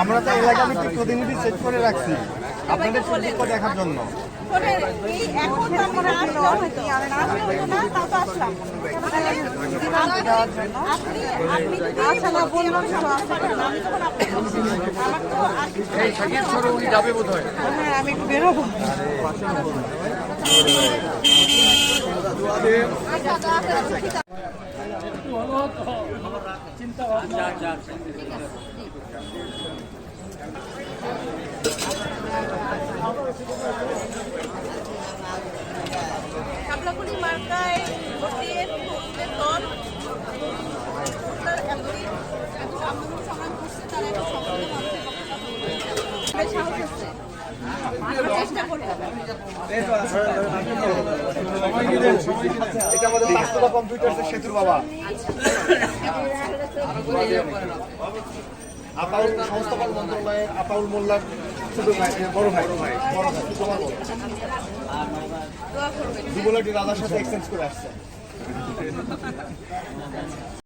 আমরা তো এলাকা ভিত্তিক প্রতিনিধি সেট করে রাখছি। আপনাদের সুযোগ দেখার জন্য। হ্যাঁ আমি একটু বেরোবো। কাবলাকুড়ি মার্কায় ভোটের এত আন্দোলন সংগ্রাম করছে তারা এত সফল মানুষের পক্ষে কথা। আমরা চেষ্টা করব। এটা আমাদের বাস্তবা বাবা আপাউল সংস্থাপন মন্ত্রণালয়ের আপাউল মোল্লার তোমার বড় দুবলাটি রাজার সাথে এক্সচেঞ্জ করে আসছে